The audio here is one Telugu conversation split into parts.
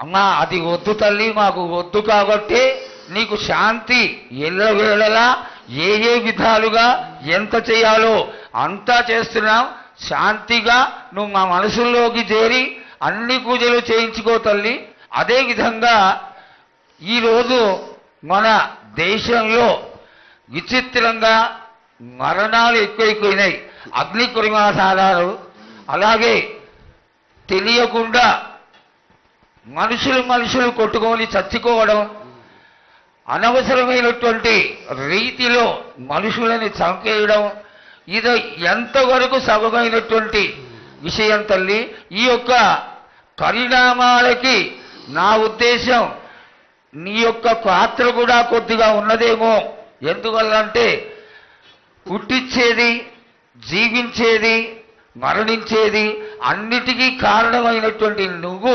అమ్మా అది వద్దు తల్లి మాకు వద్దు కాబట్టి నీకు శాంతి ఎల్లవేళలా ఏ ఏ విధాలుగా ఎంత చేయాలో అంతా చేస్తున్నాం. శాంతిగా నువ్వు మా మనసుల్లోకి చేరి అన్ని పూజలు చేయించుకో తల్లి. అదే విధంగా ఈరోజు మన దేశంలో విచిత్రంగా మరణాలు ఎక్కువైపోయినాయి. అగ్ని కురిమాసాలు అలాగే తెలియకుండా మనుషులు మనుషులు కొట్టుకొని చచ్చిపోవడం అనవసరమైనటువంటి రీతిలో మనుషులని చంపేయడం ఇది ఎంతవరకు సబమైనటువంటి విషయం తల్లి ఈ యొక్క పరిణామాలకి నా ఉద్దేశం నీ యొక్క పాత్ర కూడా కొద్దిగా ఉన్నదేమో. ఎందువల్లంటే పుట్టించేది జీవించేది మరణించేది అన్నిటికీ కారణమైనటువంటి నువ్వు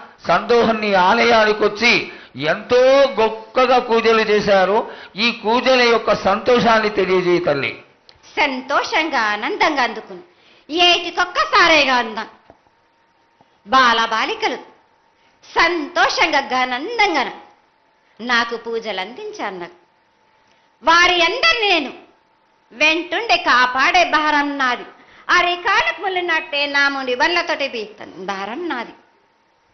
సందోహన్ని ఆలయానికి వచ్చి ఎంతో గొప్పగా పూజలు చేశారు. ఈ పూజల యొక్క సంతోషాన్ని తెలియజేయ తల్లి. సంతోషంగా ఆనందంగా అందుకుని. ఏటికొక్కసారేగా అందాం. బాల బాలికలు సంతోషంగా ఘనందంగా నాకు పూజలు అందించారు నాకు వారి అందరిని నేను వెంటుండే కాపాడే భారం నాది. అరికాలకు ముళ్ళినట్టే నా ముడి వల్లతోటి బీస్తాను భారం నాది.